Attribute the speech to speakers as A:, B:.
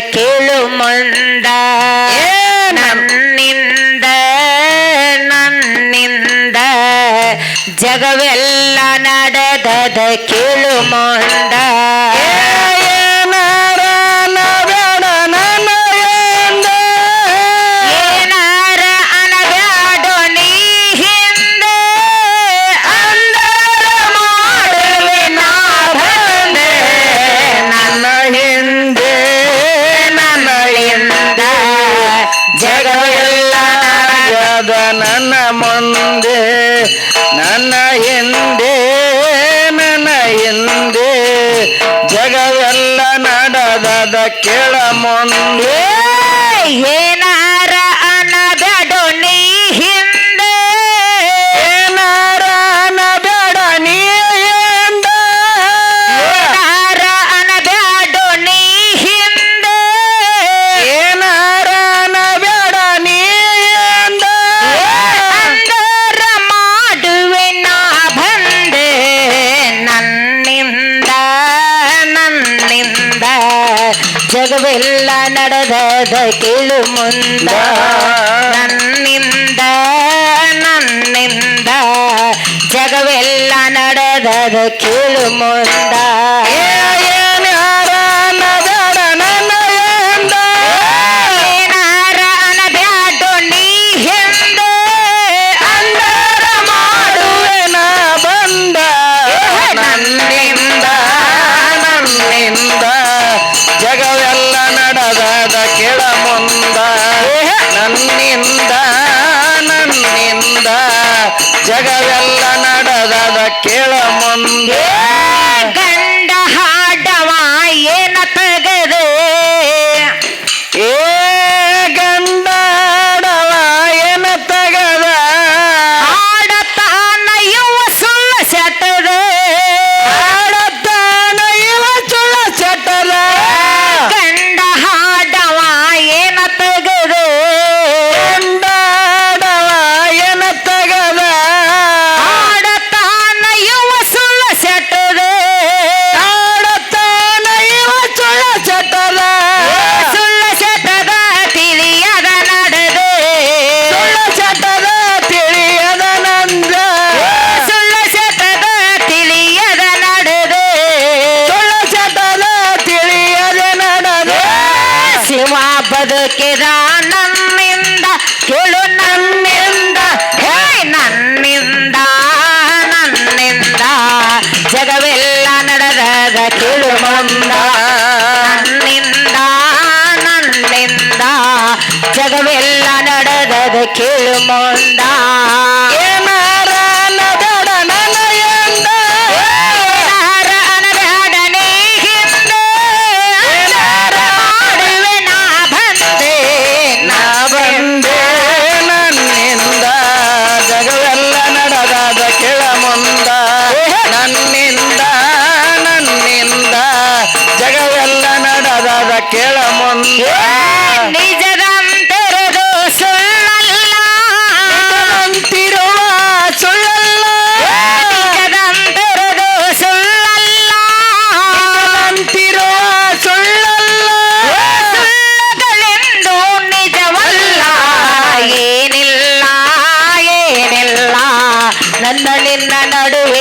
A: ಕೇಳು ಮಂಡ. ನನ್ನಿಂದ ನನ್ನಿಂದ ಜಗವೆಲ್ಲ ನಡೆದದ ಕೇಳು
B: ಮಂಡ. ನನ್ನ ಮುಂದೆ ನನ್ನ ಹಿಂದೆ ನನ್ನ ಹಿಂದೆ ಜಗವೆಲ್ಲ ನಡೆದದ ಕೆಳ ಮುಂದೆ
A: ಇವೆಲ್ಲ ನಡೆದದ ಕೇಳು ಮುಂದ. ನನ್ನಿಂದ ನನ್ನಿಂದ ಜಗವೆಲ್ಲ ನಡೆದದ ಕೇಳು ಮುಂದ.
B: jaga. ಕೇಳು ನನ್ನಿಂದ,
A: ಹೇ ನನ್ನಿಂದ ನನ್ನಿಂದ, ಜಗವೆಲ್ಲ ನಡೆದ ಕೇಳು ಮಂದ. ನನ್ನಿಂದ ನನ್ನಿಂದ, ಜಗವೆಲ್ಲ ನಡೆದ ಕೇಳು ಮಂದ.